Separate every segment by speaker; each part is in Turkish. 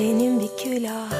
Speaker 1: benim bir külah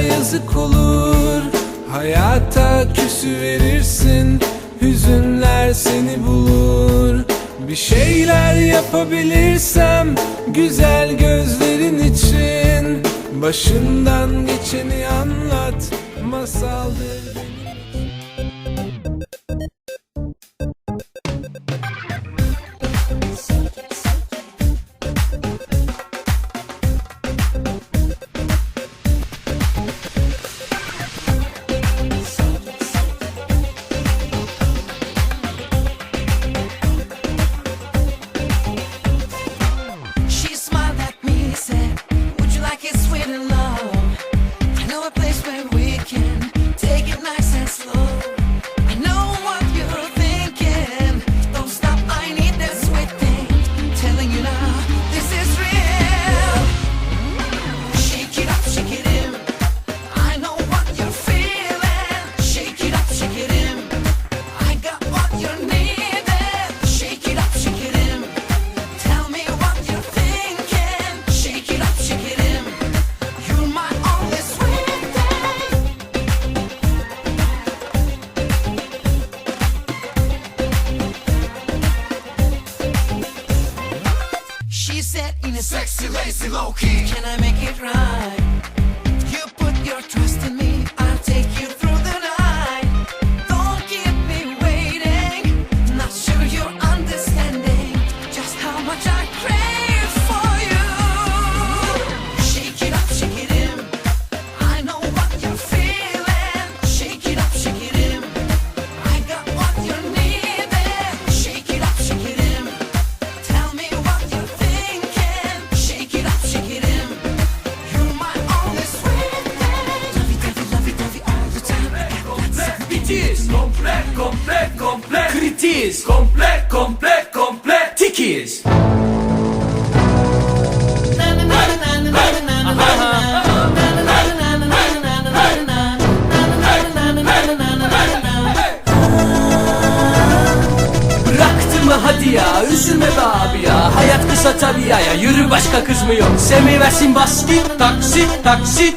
Speaker 2: yazık olur. Hayata küsü verirsin Hüzünler seni bulur. Bir şeyler yapabilirsem Güzel gözlerin için. Başından geçeni anlat Masaldır benim.
Speaker 3: sexy, lazy, low key. Can I make it right?
Speaker 4: tikiz. Komple komple komple. Tikiz. Hadi ya? Üzülme be abi ya. Hayat kısa tabi ya, ya Yürü başka kız mı yok? Semi versin bas basket taksit taksit.